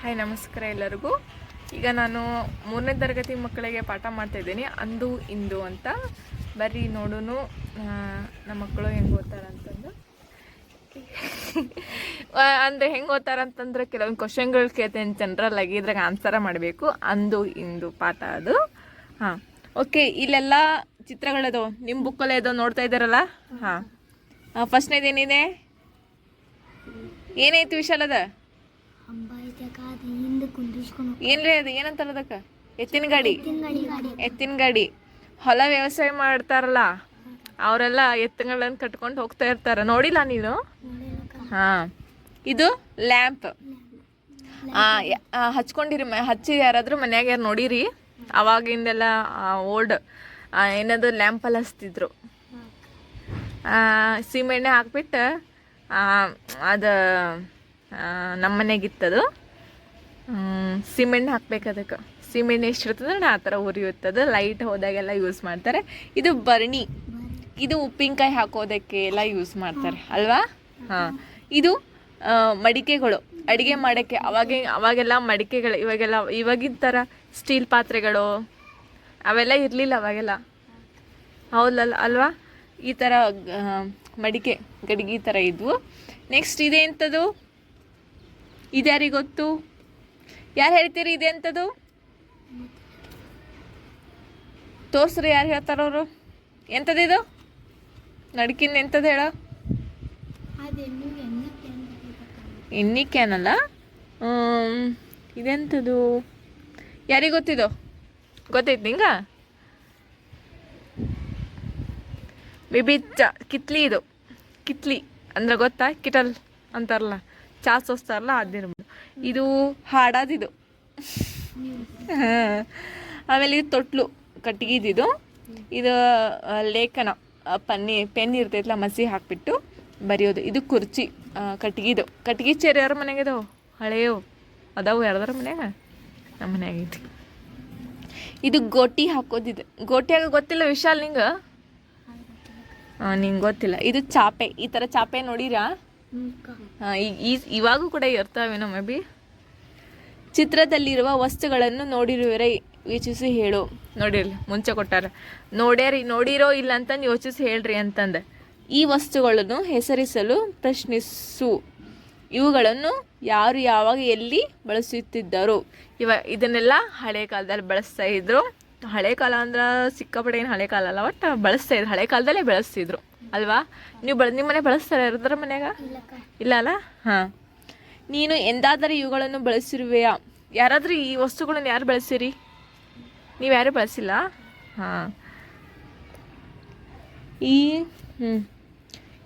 Hi, ನಮಸ್ಕಾರ ಎಲ್ಲರಿಗೂ. ಈಗ ನಾನು ಮೂರನೇ ತರಗತಿ ಮಕ್ಕಳಿಗೆ ಪಾಠ ಮಾಡ್ತಾ ಇದ್ದೀನಿ. ಅಂದು, ಇಂದು ಅಂತ. ಬರ್ರಿ, ನೋಡೋನು. ನಮ್ಮ ಮಕ್ಕಳು ಹೆಂಗೆ ಓದ್ತಾರಂತಂದು ಅಂದ್ರೆ ಹೆಂಗೆ ಓದ್ತಾರಂತಂದ್ರೆ ಕೆಲವೊಂದು ಕ್ವಶನ್ಗಳು ಕೇಳ್ತೇನೆ. ಜನರಲ್ ಆಗಿ ಇದ್ರಾಗ ಆನ್ಸರ ಮಾಡಬೇಕು. ಅಂದು, ಇಂದು ಪಾಠ ಅದು. ಹಾಂ. ಓಕೆ ಇಲ್ಲೆಲ್ಲ ಚಿತ್ರಗಳದು ನಿಮ್ಮ ಬುಕ್ಕಲ್ಲೇ ಅದು ನೋಡ್ತಾ ಇದ್ದಾರಲ್ಲ? ಹಾಂ. ಫಸ್ಟ್ನೇದೇನಿದೆ ಏನೈತಿ ವಿಶಾಲದ ಅಂಬ ಐತಕ ಅದು ಹಿಂದೆ ಕುಂದಿಸ್ಕೊಂಡು ಏನ್ರಿ ಅದು? ಏನಂತಾರ ಅದಕ್ಕ? ಎತ್ತಿನ ಗಾಡಿ? ಎತ್ತಿನ ಗಾಡಿ. ಹೊಲ ವ್ಯವಸಾಯ ಮಾಡ್ತಾರಲ್ಲ ಅವರೆಲ್ಲ ಎತ್ತುಗಳನ್ನ ಕಟ್ಕೊಂಡು ಹೋಗ್ತಾ ಇರ್ತಾರ. ನೋಡಿಲ್ಲ ನೀನು? ಹಾ. ಇದು ಲ್ಯಾಂಪ್. ಹಚ್ಕೊಂಡಿರಿ ಮ ಹಚ್ಚಿ ಯಾರಾದ್ರೂ ಮನ್ಯಾಗ ಯಾರು ನೋಡಿರಿ? ಅವಾಗಿಂದೆಲ್ಲ ಓಲ್ಡ್ ಏನದು ಲ್ಯಾಂಪಲ್ಲಿ ಹಚ್ತಿದ್ರು ಆ, ಸೀಮೆಣ್ಣೆ ಹಾಕ್ಬಿಟ್ಟು ಅದು ನಮ್ಮ ಮನೆಗಿತ್ತದು ಸೀಮೆಣ್ಣೆ ಹಾಕ್ಬೇಕು ಅದಕ್ಕೆ. ಸಿಮೆಂಟ್ ಎಷ್ಟು ಇರ್ತದೆ ಆ ಥರ ಉರಿಯುತ್ತದೆ ಲೈಟ್ ಹೋದಾಗೆಲ್ಲ ಯೂಸ್ ಮಾಡ್ತಾರೆ. ಇದು ಬರ್ಣಿ. ಇದು ಉಪ್ಪಿನಕಾಯಿ ಹಾಕೋದಕ್ಕೆ ಎಲ್ಲ ಯೂಸ್ ಮಾಡ್ತಾರೆ. ಅಲ್ವಾ? ಹಾಂ. ಇದು ಮಡಿಕೆಗಳು. ಅಡುಗೆ ಮಾಡೋಕ್ಕೆ ಅವಾಗ, ಅವಾಗೆಲ್ಲ ಮಡಿಕೆಗಳು, ಇವಾಗೆಲ್ಲ, ಇವಾಗಿನ ಥರ ಸ್ಟೀಲ್ ಪಾತ್ರೆಗಳು ಅವೆಲ್ಲ ಇರಲಿಲ್ಲ ಅವಾಗೆಲ್ಲ. ಹೌದಲ್ಲ, ಅಲ್ವಾ? ಈ ಥರ ಮಡಿಕೆ, ಗಡಿಗೆ ಥರ ಇದ್ವು. ನೆಕ್ಸ್ಟ್ ಇದೆ ಎಂಥದ್ದು ಇದ್ಯಾರಿಗೊತ್ತು? ಗೊತ್ತು ಯಾರು ಹೇಳ್ತೀರಿ ಇದೆ ಎಂಥದ್ದು ತೋರ್ಸ್ರಿ ಯಾರು ಹೇಳ್ತಾರವರು ಎಂಥದ್ದು ಇದು? ನಡ್ಕಿಂದ ಎಂಥದ್ದು ಹೇಳ. ಇನ್ನಿಕ್ಕೇನಲ್ಲ ಇದೆಂಥದ್ದು ಯಾರಿಗೆ ಗೊತ್ತಿದು ಗೊತ್ತೈತಿ ನಿಂಗ? ಬೇಬಿ ಚಾ ಕಿತ್ಲಿ ಇದು. ಕಿತ್ಲಿ ಅಂದ್ರೆ ಗೊತ್ತಾ? ಕಿಟಲ್ ಅಂತಾರಲ್ಲ ಚಾ ಸೋಸ್ತಾರಲ್ಲ ಅದಿರ್ಬೋದು ಇದು ಹಾಡಾದಿದು ಹಾ. ಆಮೇಲೆ ಇದು ತೊಟ್ಲು ಕಟ್ಟಿಗಿದ್ದು ಇದು. ಲೇಖನ ಪನ್ನಿ, ಪೆನ್ ಇರ್ತೈತಲ್ಲ ಮಸಿ ಹಾಕ್ಬಿಟ್ಟು ಬರೆಯೋದು. ಇದು ಕುರ್ಚಿ ಕಟ್ಗಿದು ಕಟ್ಗಿ ಚೇರ್ ಯಾರ ಮನೆಗೆ ಇದಾವು ಹಳೆಯವು ಅದಾವು ಯಾರ್ದಾರ ಮನ್ಯಾಗ? ನಮ್ಮ ಮನ್ಯಾಗ ಇದು ಗೋಟಿ ಹಾಕೋದಿದೆ ಗೋಟಿಯಾಗ ಗೊತ್ತಿಲ್ಲ ವಿಶಾಲ್ ನಿಂಗೆ? ನಿಂಗೆ ಗೊತ್ತಿಲ್ಲ. ಇದು ಚಾಪೆ. ಈ ಥರ ಚಾಪೆ ನೋಡಿರಾ? ಈ ಇವಾಗೂ ಕೂಡ ಇರ್ತಾವೇನೋ ಮೇ ಬಿ? ಚಿತ್ರದಲ್ಲಿರುವ ವಸ್ತುಗಳನ್ನು ನೋಡಿರುವರೆ ಯೋಚಿಸಿ ಹೇಳು. ನೋಡಿರ್ಲಿ, ಮುಂಚೆ ಕೊಟ್ಟಾರ. ನೋಡ್ಯಾರಿ, ನೋಡಿರೋ ಇಲ್ಲ ಅಂತಂದು ಯೋಚಿಸಿ ಹೇಳ್ರಿ ಅಂತಂದೆ. ಈ ವಸ್ತುಗಳನ್ನು ಹೆಸರಿಸಲು ಪ್ರಶ್ನಿಸು. ಇವುಗಳನ್ನು ಯಾರು ಯಾವಾಗ ಎಲ್ಲಿ ಬಳಸುತ್ತಿದ್ದರು? ಇವ, ಇದನ್ನೆಲ್ಲ ಹಳೆ ಕಾಲದಲ್ಲಿ ಬಳಸ್ತಾ ಇದ್ರು. ಹಳೆ ಕಾಲ ಅಂದ್ರೆ ಸಿಕ್ಕಾಪಟ್ಟೆ ಏನು ಹಳೆ ಕಾಲ ಅಲ್ಲ, ಒಟ್ಟು ಬಳಸ್ತಾ ಇದ್ರು. ಹಳೆ ಕಾಲದಲ್ಲೇ ಬಳಸ್ತಿದ್ರು. ಅಲ್ವಾ? ನೀವು ಬಳ ನಿಮ್ಮ ಮನೆ ಬಳಸ್ತಾರೆ ಇರೋದ್ರ ಮನೆಯಾಗ? ಇಲ್ಲ ಅಲ್ಲ? ಹಾಂ. ನೀನು ಎಂದಾದರೂ ಇವುಗಳನ್ನು ಬಳಸಿರುವೆಯಾ. ಯಾರಾದರೂ ಈ ವಸ್ತುಗಳನ್ನು ಯಾರು ಬಳಸಿರಿ? ನೀವು ಯಾರು ಬಳಸಿಲ್ಲ? ಹಾಂ. ಈ ಹ್ಞೂ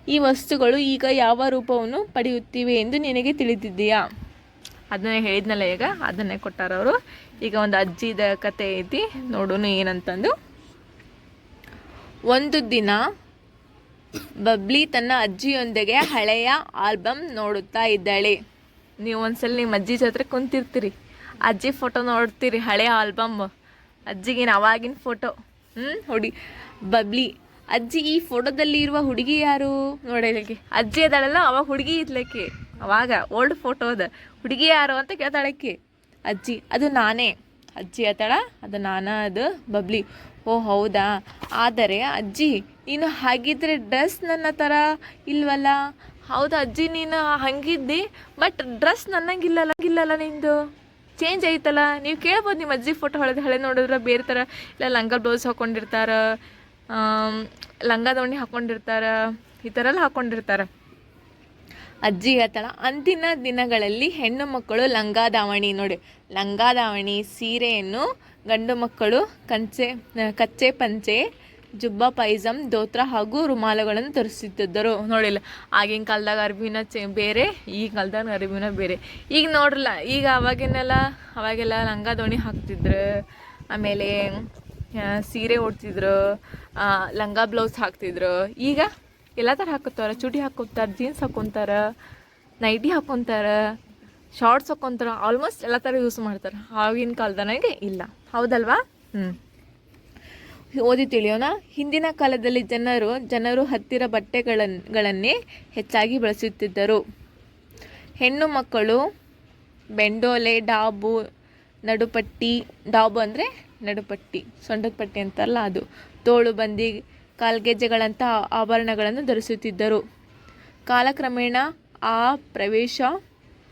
ಈ ವಸ್ತುಗಳು ಈಗ ಯಾವ ರೂಪವನ್ನು ಪಡೆಯುತ್ತಿವೆ ಎಂದು ನಿನಗೆ ತಿಳಿದಿದ್ದೀಯಾ ಅದನ್ನೇ ಹೇಳಿದ್ನಲ್ಲ ಈಗ ಅದನ್ನೇ ಕೊಟ್ಟಾರವರು ಈಗ ಒಂದು ಅಜ್ಜಿದ ಕತೆ ಐತಿ ನೋಡೋಣ ಏನಂತಂದು. ಒಂದು ದಿನ ಬಬ್ಲಿ ತನ್ನ ಅಜ್ಜಿಯೊಂದಿಗೆ ಹಳೆಯ ಆಲ್ಬಮ್ ನೋಡುತ್ತಾ ಇದ್ದಾಳೆ. ನೀವು ಒಂದ್ಸಲ ನಿಮ್ಮ ಅಜ್ಜಿ ಜೊತೆ ಕುಂತಿರ್ತೀರಿ. ಅಜ್ಜಿ ಫೋಟೋ ನೋಡ್ತೀರಿ, ಹಳೆಯ ಆಲ್ಬಮ್ ಅಜ್ಜಿಗಿನ ಅವಾಗಿನ ಫೋಟೋ ಹ್ಞೂ ಹುಡಿ ಬಬ್ಲಿ, ಅಜ್ಜಿ ಈ ಫೋಟೋದಲ್ಲಿ ಇರುವ ಹುಡುಗಿ ಯಾರು? ನೋಡಲಿಕ್ಕೆ ಅಜ್ಜಿ ಅದಾಳಲ್ಲ ಅವಾಗ ಹುಡುಗಿ ಇದ್ಲಕ್ಕೆ. ಅವಾಗ ಓಲ್ಡ್ ಫೋಟೋ ಅದ. ಹುಡುಗಿ ಯಾರು ಅಂತ ಕೇಳ್ತಾಳಕ್ಕೆ ಅಜ್ಜಿ, ಅದು ನಾನೇ. ಅಜ್ಜಿ ಆತಾಳ, ಅದು ನಾನ ಅದು ಬಬ್ಲಿ. ಓ, ಹೌದಾ? ಆದರೆ ಅಜ್ಜಿ ನೀನು ಹಾಗಿದ್ರೆ ಡ್ರೆಸ್ ನನ್ನ ಥರ ಇಲ್ವಲ್ಲ? ಹೌದು ಅಜ್ಜಿ, ನೀನು ಹಂಗಿದ್ದಿ ಬಟ್ ಡ್ರೆಸ್ ನನ್ನಂಗಿಲ್ಲಲ್ಲ ಇಲ್ಲಲ್ಲ ನಿಂದು? ಚೇಂಜ್ ಐತಲ್ಲ ನೀವು ಕೇಳ್ಬೋದು ನಿಮ್ಮ ಅಜ್ಜಿ ಫೋಟೋ ಹೊಳೆದು ಹಳೆ ನೋಡಿದ್ರೆ, ಬೇರೆ ಥರ, ಇಲ್ಲ ಲಂಗ ಬ್ಲೌಸ್ ಹಾಕ್ಕೊಂಡಿರ್ತಾರೆ ಲಂಗ ದಾವಣಿ ಹಾಕ್ಕೊಂಡಿರ್ತಾರೆ ಈ ಥರ ಎಲ್ಲ ಹಾಕ್ಕೊಂಡಿರ್ತಾರೆ ಅಜ್ಜಿ ಹೇಳ್ತಾಳ, ಅಂದಿನ ದಿನಗಳಲ್ಲಿ ಹೆಣ್ಣು ಮಕ್ಕಳು ಲಂಗ ದಾವಣಿ, ನೋಡಿ, ಲಂಗ ದಾವಣಿ ಸೀರೆಯನ್ನು ಗಂಡು ಮಕ್ಕಳು ಕಂಚೆ, ಕಚ್ಚೆ ಪಂಚೆ ಜುಬ್ಬ, ಪೈಜಮ್, ದೋತ್ರ ಹಾಗೂ ರುಮಾಲುಗಳನ್ನು ಧರಿಸುತ್ತಿದ್ದರು ನೋಡಿಲ್ಲ, ಆಗಿನ ಕಾಲದಾಗ ಅರ್ಬಿನ ಚೆ ಬೇರೆ, ಈ ಕಾಲದಾಗ ಅರ್ಬಿನ ಬೇರೆ. ಈಗ ನೋಡ್ರಲ್ಲ, ಈಗ ಅವಾಗಿನೆಲ್ಲ, ಅವಾಗೆಲ್ಲ ಲಂಗ ದೋಣಿ ಹಾಕ್ತಿದ್ರು, ಆಮೇಲೆ ಸೀರೆ ಉಡ್ತಿದ್ರು ಲಂಗ ಬ್ಲೌಸ್ ಹಾಕ್ತಿದ್ರು. ಈಗ ಎಲ್ಲ ಥರ ಹಾಕೋತಾರ ಚೂಟಿ ಹಾಕೋತಾರೆ ಜೀನ್ಸ್ ಹಾಕೊತಾರ ನೈಟಿ ಹಾಕೊತಾರ ಶಾರ್ಟ್ಸ್ ಹಾಕೊತಾರ ಆಲ್ಮೋಸ್ಟ್ ಎಲ್ಲ ಥರ ಯೂಸ್ ಮಾಡ್ತಾರೆ. ಆಗಿನ ಕಾಲದನಾಗೆ ಇಲ್ಲ. ಹೌದಲ್ವಾ? ಹ್ಞೂ ಓದಿ ತಿಳಿಯೋಣ ಹಿಂದಿನ ಕಾಲದಲ್ಲಿ ಜನರು ಜನರು ಹತ್ತಿರ ಬಟ್ಟೆಗಳನ್ನೇ ಹೆಚ್ಚಾಗಿ ಬಳಸುತ್ತಿದ್ದರು. ಹೆಣ್ಣು ಮಕ್ಕಳು, ಬೆಂಡೋಲೆ, ಡಾಬು, ನಡುಪಟ್ಟಿ, ಡಾಬು ಅಂದರೆ ನಡುಪಟ್ಟಿ, ಸೊಂಟದ ಪಟ್ಟಿ ಅಂತಲ್ಲ ಅದು. ತೋಳು, ಬಂದಿ, ಕಾಲ್ಗೆಜ್ಜೆಗಳಂಥ ಆಭರಣಗಳನ್ನು ಧರಿಸುತ್ತಿದ್ದರು. ಕಾಲಕ್ರಮೇಣ ಆ ಪ್ರವೇಶ,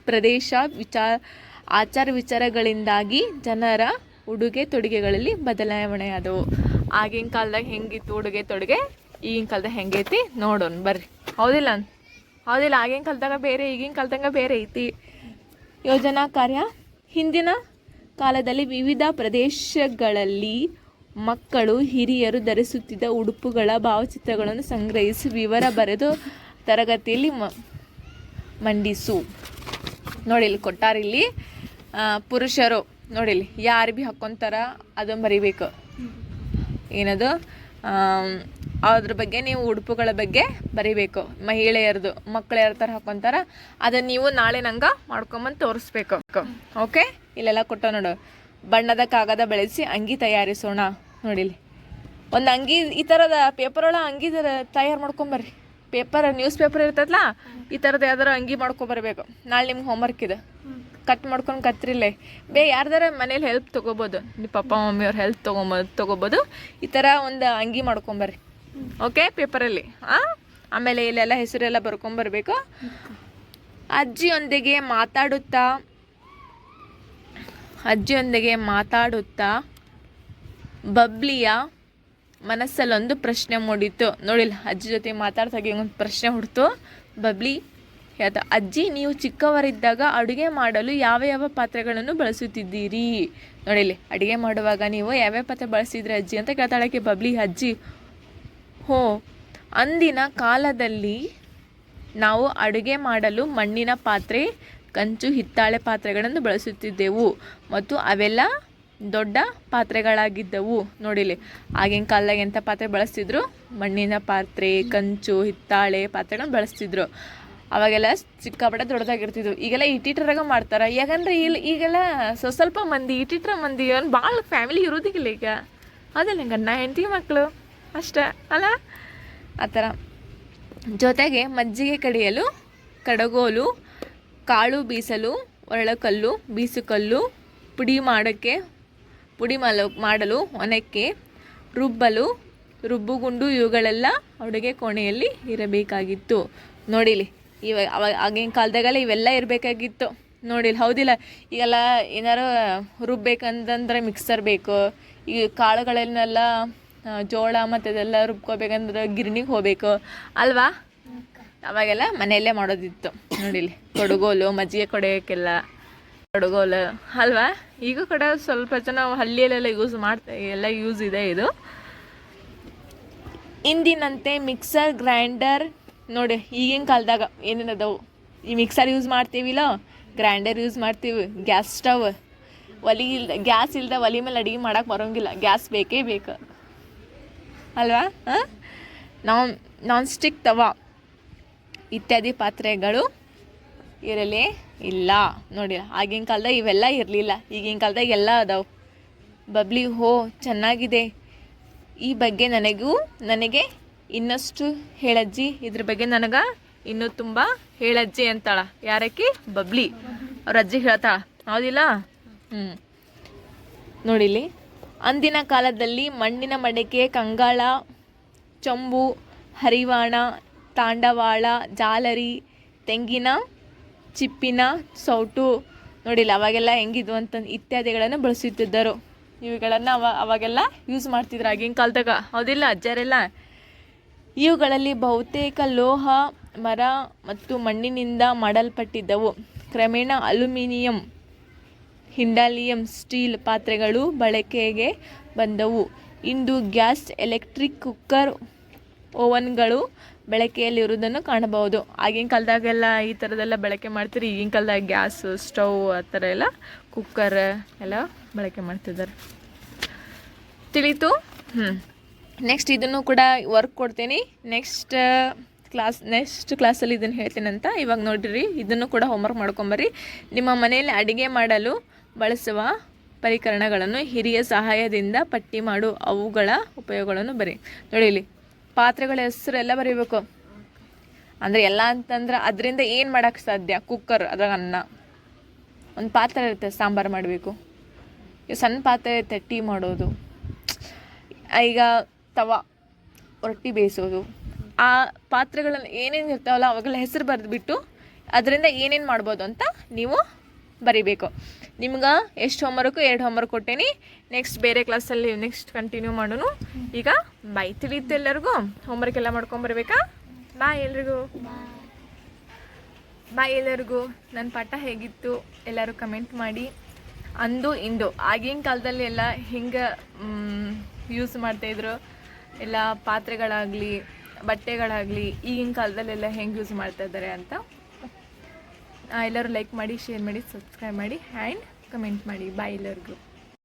ಪ್ರದೇಶ ವಿಚಾರ, ಆಚಾರ ವಿಚಾರಗಳಿಂದಾಗಿ ಜನರ ಉಡುಗೆ ತೊಡುಗೆಗಳಲ್ಲಿ ಬದಲಾವಣೆಯಾದವು. ಆಗಿನ ಕಾಲದಾಗ ಹೆಂಗಿತ್ತು ಉಡುಗೆ ತೊಡುಗೆ? ಈಗಿನ ಕಾಲದಾಗ ಹೆಂಗೈತಿ? ನೋಡೋಣ, ಬರ್ರಿ. ಹೌದಿಲ್ಲ ಹೌದಿಲ್ಲ, ಆಗಿನ ಕಾಲದಾಗ ಬೇರೆ, ಈಗಿನ ಕಾಲದಾಗ ಬೇರೆ ಐತಿ. ಯೋಜನಾ ಕಾರ್ಯ? ಹಿಂದಿನ ಕಾಲದಲ್ಲಿ ವಿವಿಧ ಪ್ರದೇಶಗಳಲ್ಲಿ ಮಕ್ಕಳು, ಹಿರಿಯರು ಧರಿಸುತ್ತಿದ್ದ ಉಡುಪುಗಳ ಭಾವಚಿತ್ರಗಳನ್ನು ಸಂಗ್ರಹಿಸಿ ವಿವರ ಬರೆದು ತರಗತಿಯಲ್ಲಿ ಮ, ಮಂಡಿಸು. ನೋಡಿ ಕೊಟ್ಟಾರಿಲ್ಲಿ ಪುರುಷರು ನೋಡಿಲ್ಲಿ ಯಾರು ಭೀ ಹಾಕ್ಕೊಂತಾರ ಅದನ್ನು ಬರಿಬೇಕು. ಏನದು? ಅದ್ರ ಬಗ್ಗೆ ನೀವು ಉಡುಪುಗಳ ಬಗ್ಗೆ ಬರಿಬೇಕು. ಮಹಿಳೆಯರದು ಮಕ್ಕಳು ಯಾರ ಥರ ಹಾಕ್ಕೊಂತಾರ ಅದನ್ನು ನೀವು ನಾಳೆ ನಂಗೆ ಮಾಡ್ಕೊಂಬಂದು ತೋರಿಸ್ಬೇಕು. ಓಕೆ ಇಲ್ಲೆಲ್ಲ ಕೊಟ್ಟ ನೋಡು. ಬಣ್ಣದ ಕಾಗದ ಬೆಳೆಸಿ ಅಂಗಿ ತಯಾರಿಸೋಣ. ನೋಡಿಲಿ ಒಂದು ಅಂಗಿ, ಈ ಥರದ ಪೇಪರ್ ಒಳಗೆ ಅಂಗಿ ತಯಾರು ಮಾಡ್ಕೊಂಬರ್ರಿ. ಪೇಪರ್ ನ್ಯೂಸ್ ಪೇಪರ್ ಇರ್ತದಲ್ಲ ಈ ಥರದ್ದು ಯಾವ್ದಾರ ಅಂಗಿ ಮಾಡ್ಕೊಬರ್ಬೇಕು. ನಾಳೆ ನಿಮ್ಗೆ ಹೋಮ್ವರ್ಕ್ ಇದೆ. ಕಟ್ ಮಾಡ್ಕೊಂಡು ಕತ್ರಿಲ್ಲ ಬೇ, ಯಾರ್ದಾರ ಮನೇಲಿ ಹೆಲ್ಪ್ ತೊಗೋಬೋದು. ನಿಮ್ಮ ಪಪ್ಪ ಮಮ್ಮಿಯವ್ರ ಹೆಲ್ಪ್ ತೊಗೊಂಬೋದು ತೊಗೋಬೋದು. ಈ ಥರ ಒಂದು ಅಂಗಿ ಮಾಡ್ಕೊಂಬರ್ರಿ. ಓಕೆ ಪೇಪರಲ್ಲಿ ಹಾಂ ಆಮೇಲೆ ಇಲ್ಲೆಲ್ಲ ಹೆಸರೆಲ್ಲ ಬರ್ಕೊಂಬರ್ಬೇಕು ಅಜ್ಜಿಯೊಂದಿಗೆ ಮಾತಾಡುತ್ತಾ? ಅಜ್ಜಿಯೊಂದಿಗೆ ಮಾತಾಡುತ್ತಾ? ಬಬ್ಲಿಯ ಮನಸ್ಸಲ್ಲೊಂದು ಪ್ರಶ್ನೆ ಮೂಡಿತ್ತು. ನೋಡಿಲ್ಲ, ಅಜ್ಜಿ ಜೊತೆ ಮಾತಾಡ್ತಾಗೆ ಒಂದು ಪ್ರಶ್ನೆ ಹುಡ್ತು? ಬಬ್ಲಿ ಹೇಳ್ದ ಅಜ್ಜಿ, ನೀವು ಚಿಕ್ಕವರಿದ್ದಾಗ ಅಡುಗೆ ಮಾಡಲು ಯಾವ ಯಾವ ಪಾತ್ರೆಗಳನ್ನು ಬಳಸುತ್ತಿದ್ದೀರಿ? ನೋಡಿಲಿ ಅಡುಗೆ ಮಾಡುವಾಗ ನೀವು ಯಾವ್ಯಾವ ಪಾತ್ರೆ ಬಳಸಿದ್ರಿ ಅಜ್ಜಿ ಅಂತ ಕೇಳ್ತಾಳಕ್ಕೆ ಬಬ್ಲಿ, ಅಜ್ಜಿ, ಹೋ, ಅಂದಿನ ಕಾಲದಲ್ಲಿ ನಾವು ಅಡುಗೆ ಮಾಡಲು ಮಣ್ಣಿನ ಪಾತ್ರೆ, ಕಂಚು, ಹಿತ್ತಾಳೆ ಪಾತ್ರೆಗಳನ್ನು ಬಳಸುತ್ತಿದ್ದೆವು ಮತ್ತು ಅವೆಲ್ಲ ದೊಡ್ಡ ಪಾತ್ರೆಗಳಾಗಿದ್ದವು. ನೋಡಿಲಿ ಆಗಿನ ಕಾಲದಾಗ ಎಂಥ ಪಾತ್ರೆ ಬಳಸ್ತಿದ್ರು? ಮಣ್ಣಿನ ಪಾತ್ರೆ, ಕಂಚು, ಹಿತ್ತಾಳೆ ಪಾತ್ರೆಗಳನ್ನು ಬಳಸ್ತಿದ್ರು. ಅವಾಗೆಲ್ಲ ಸಿಕ್ಕಾಪಟ್ಟೆ ದೊಡ್ಡದಾಗಿರ್ತಿದ್ವು. ಈಗೆಲ್ಲ ಇಟ್ಟಿಟ್ರಾಗ ಮಾಡ್ತಾರೆ. ಯಾಕಂದ್ರೆ ಇಲ್ಲಿ ಈಗೆಲ್ಲ ಸ್ವ ಸ್ವಲ್ಪ ಮಂದಿ ಇಟ್ಟಿಟ್ರ ಮಂದಿ ಅವ್ನು ಭಾಳ ಫ್ಯಾಮಿಲಿ ಇರೋದಿಲ್ಲ ಈಗ. ಅದಲ್ಲ ಗಂಡ ಹೆಂಡತಿ ಮಕ್ಕಳು ಅಷ್ಟೇ, ಅಲ್ಲ? ಆ ಥರ. ಜೊತೆಗೆ ಮಜ್ಜಿಗೆ ಕಡಿಯಲು ಕಡಗೋಲು, ಕಾಳು ಬೀಸಲು, ಒರಳಕಲ್ಲು, ಬೀಸುಕಲ್ಲು, ಪುಡಿ ಮಾಡೋಕ್ಕೆ, ಪುಡಿ ಮಾಡಲು ಮಾಡಲು ಒನಕ್ಕೆ ರುಬ್ಬಲು, ರುಬ್ಬುಗುಂಡು ಇವುಗಳೆಲ್ಲ ಅಡುಗೆ ಕೋಣೆಯಲ್ಲಿ ಇರಬೇಕಾಗಿತ್ತು. ನೋಡಿಲಿ. ಇವಾಗ ಅವಾಗ ಆಗಿನ ಕಾಲದಾಗೆಲ್ಲ ಇವೆಲ್ಲ ಇರಬೇಕಾಗಿತ್ತು. ನೋಡಿಲ್ಲ ಹೌದಿಲ್ಲ? ಈಗೆಲ್ಲ ಏನಾರು ರುಬ್ಬೇಕಂತಂದ್ರೆ ಮಿಕ್ಸರ್ ಬೇಕು, ಈ ಕಾಳುಗಳನ್ನೆಲ್ಲ ಜೋಳ ಮತ್ತು ಅದೆಲ್ಲ ರುಬ್ಕೋಬೇಕಂದ್ರೆ ಗಿರಣಿಗೆ ಹೋಗಬೇಕು. ಅಲ್ವಾ? ಅವಾಗೆಲ್ಲ ಮನೆಯಲ್ಲೇ ಮಾಡೋದಿತ್ತು. ನೋಡಿಲಿ, ಕೊಡಗೋಲು, ಮಜ್ಜಿಗೆ ಕೊಡೋಕ್ಕೆಲ್ಲ ಕೊಡಗೋಲು. ಅಲ್ವಾ? ಈಗ ಕೂಡ ಸ್ವಲ್ಪ ಜನ ಹಳ್ಳಿಯಲ್ಲೆಲ್ಲ ಯೂಸ್ ಮಾಡ್ತಾ, ಎಲ್ಲ ಯೂಸ್ ಇದೆ ಇದು. ಇಂದಿನಂತೆ ಮಿಕ್ಸರ್ ಗ್ರೈಂಡರ್ ನೋಡಿ, ಈಗಿನ ಕಾಲದಾಗ ಏನೇನದವು ಈ ಮಿಕ್ಸರ್ ಯೂಸ್ ಮಾಡ್ತೀವಿಲ್ಲ ಗ್ರೈಂಡರ್ ಯೂಸ್ ಮಾಡ್ತೀವಿ ಗ್ಯಾಸ್ ಸ್ಟವ್ ಒಲಿ ಇಲ್ದ ಗ್ಯಾಸ್ ಇಲ್ದ ಒಲಿ ಮೇಲೆ ಅಡುಗೆ ಮಾಡೋಕೆ ಬರೋಂಗಿಲ್ಲ. ಗ್ಯಾಸ್ ಬೇಕೇ ಬೇಕು. ಅಲ್ವಾ? ಹಾಂ? Non non stick tawa. ಇತ್ಯಾದಿ ಪಾತ್ರೆಗಳು ಇರಲೇ ಇಲ್ಲ. ನೋಡಿ, ಆಗಿನ ಕಾಲದಾಗ ಇವೆಲ್ಲ ಇರಲಿಲ್ಲ. ಈಗಿನ ಕಾಲದಾಗ ಎಲ್ಲ ಅದಾವೆ. ಬಬ್ಲಿ, ಹೋ, ಚೆನ್ನಾಗಿದೆ. ಈ ಬಗ್ಗೆ ನನಗೂ, ನನಗೆ ಇನ್ನಷ್ಟು ಹೇಳಜ್ಜಿ. ಇದ್ರ ಬಗ್ಗೆ ನನಗೆ ಇನ್ನೂ ತುಂಬ ಹೇಳಜ್ಜಿ ಅಂತಾಳ. ಯಾರಕ್ಕೆ? ಬಬ್ಲಿ. ಅವ್ರ ಅಜ್ಜಿ ಹೇಳ್ತಾಳ. ಹೌದಿಲ್ಲ? ಹ್ಞೂ ನೋಡಿಲಿ ಅಂದಿನ ಕಾಲದಲ್ಲಿ ಮಣ್ಣಿನ ಮಡಕೆ, ಕಂಗಾಳ, ಚಂಬು, ಹರಿವಾಣ, ತಾಂಡವಾಳ, ಜಾಲರಿ, ತೆಂಗಿನ, ಚಿಪ್ಪಿನ, ಸೌಟು. ನೋಡಿಲ್ಲ ಅವಾಗೆಲ್ಲ ಹೆಂಗಿದ್ವು ಅಂತ ಇತ್ಯಾದಿಗಳನ್ನು ಬಳಸುತ್ತಿದ್ದರು. ಇವುಗಳನ್ನು ಅವ ಅವಾಗೆಲ್ಲ ಯೂಸ್ ಮಾಡ್ತಿದ್ರು ಆಗಿನ ಕಾಲದಾಗ. ಹೌದಿಲ್ಲ ಅಜ್ಜರೆಲ್ಲ? ಇವುಗಳಲ್ಲಿ ಬಹುತೇಕ ಲೋಹ, ಮರ ಮತ್ತು ಮಣ್ಣಿನಿಂದ ಮಾಡಲ್ಪಟ್ಟಿದ್ದವು. ಕ್ರಮೇಣ ಅಲ್ಯೂಮಿನಿಯಂ, ಹಿಂಡಾಲಿಯಂ ಸ್ಟೀಲ್ ಪಾತ್ರೆಗಳು ಬಳಕೆಗೆ ಬಂದವು. ಇಂದು ಗ್ಯಾಸ್, ಎಲೆಕ್ಟ್ರಿಕ್ ಕುಕ್ಕರ್, ಓವನ್ಗಳು ಬಳಕೆಯಲ್ಲಿರುವುದನ್ನು ಕಾಣಬಹುದು. ಆಗಿನ ಕಾಲದಾಗೆಲ್ಲ ಈ ಥರದೆಲ್ಲ ಬಳಕೆ ಮಾಡ್ತೀರಿ, ಈಗಿನ ಕಾಲದಾಗ ಗ್ಯಾಸ್, ಸ್ಟವ್ ಆ ಥರ ಎಲ್ಲ ಕುಕ್ಕರ್ ಎಲ್ಲ ಬಳಕೆ ಮಾಡ್ತಿದ್ದಾರೆ. ತಿಳಿತು? ಹ್ಞೂ ನೆಕ್ಸ್ಟ್ ಇದನ್ನು ಕೂಡ ವರ್ಕ್ ಕೊಡ್ತೀನಿ. ನೆಕ್ಸ್ಟ್ ಕ್ಲಾಸ್ ನೆಕ್ಸ್ಟ್ ಕ್ಲಾಸಲ್ಲಿ ಇದನ್ನು ಹೇಳ್ತೀನಂತ ಇವಾಗ ನೋಡಿರಿ, ಇದನ್ನು ಕೂಡ ಹೋಮ್ವರ್ಕ್ ಮಾಡ್ಕೊಂಬರ್ರಿ. ನಿಮ್ಮ ಮನೆಯಲ್ಲಿ ಅಡುಗೆ ಮಾಡಲು ಬಳಸುವ ಪರಿಕರಣಗಳನ್ನು ಹಿರಿಯ ಸಹಾಯದಿಂದ ಪಟ್ಟಿ ಮಾಡು. ಅವುಗಳ ಉಪಯೋಗಗಳನ್ನು ಬರಿ. ನೋಡಿ ಇಲ್ಲಿ, ಪಾತ್ರೆಗಳ ಹೆಸರು ಎಲ್ಲ ಬರೀಬೇಕು. ಅಂದರೆ ಎಲ್ಲ ಅಂತಂದ್ರೆ ಅದರಿಂದ ಏನು ಮಾಡೋಕ್ಕೆ ಸಾಧ್ಯ? ಕುಕ್ಕರ್ ಅದ್ರಾಗ ಅನ್ನ. ಒಂದು ಪಾತ್ರೆ ಇರುತ್ತೆ, ಸಾಂಬಾರು ಮಾಡಬೇಕು. ಸಣ್ಣ ಪಾತ್ರೆ ಇರುತ್ತೆ, ಟೀ ಮಾಡೋದು. ಈಗ ತವ ರೊಟ್ಟಿ ಬೇಯಿಸೋದು. ಆ ಪಾತ್ರೆಗಳಲ್ಲಿ ಏನೇನು ಇರ್ತಾವಲ್ಲ ಅವಾಗೆಲ್ಲ ಹೆಸರು ಬರೆದ್ಬಿಟ್ಟು ಅದರಿಂದ ಏನೇನು ಮಾಡ್ಬೋದು ಅಂತ ನೀವು ಬರಿಬೇಕು. ನಿಮ್ಗೆ ಎಷ್ಟು ಹೋಮ್ವರ್ಕು ಎರಡು ಹೋಮ್ವರ್ಕ್ ಕೊಟ್ಟೇನಿ. ನೆಕ್ಸ್ಟ್ ಬೇರೆ ಕ್ಲಾಸಲ್ಲಿ ನೆಕ್ಸ್ಟ್ ಕಂಟಿನ್ಯೂ ಮಾಡೋಣ ಈಗ ಬಾಯ್ ತಿಳಿಯುತ್ತೆ ಎಲ್ಲರಿಗೂ? ಹೋಮ್ವರ್ಕ್ ಎಲ್ಲ ಮಾಡ್ಕೊಂಬರ್ಬೇಕಾ ಬಾಯ್ ಎಲ್ರಿಗೂ. ಬಾಯ್ ಎಲ್ಲರಿಗೂ ನನ್ನ ಪಾಠ ಹೇಗಿತ್ತು ಎಲ್ಲರೂ ಕಮೆಂಟ್ ಮಾಡಿ. ಅಂದು ಇಂದು. ಆಗಿನ ಕಾಲದಲ್ಲಿ ಎಲ್ಲ ಹಿಂಗೆ ಯೂಸ್ ಮಾಡ್ತಾಯಿದ್ರು ಎಲ್ಲ ಪಾತ್ರೆಗಳಾಗಲಿ, ಬಟ್ಟೆಗಳಾಗಲಿ ಈಗಿನ ಕಾಲದಲ್ಲೆಲ್ಲ ಹೆಂಗೆ ಯೂಸ್ ಮಾಡ್ತಾ ಇದ್ದಾರೆ ಅಂತ ಎಲ್ಲರೂ ಲೈಕ್ ಮಾಡಿ ಶೇರ್ ಮಾಡಿ ಸಬ್ಸ್ಕ್ರೈಬ್ ಮಾಡಿ ಆ್ಯಂಡ್ ಕಮೆಂಟ್ ಮಾಡಿ. ಬಾಯ್ ಎಲ್ಲರಿಗೂ.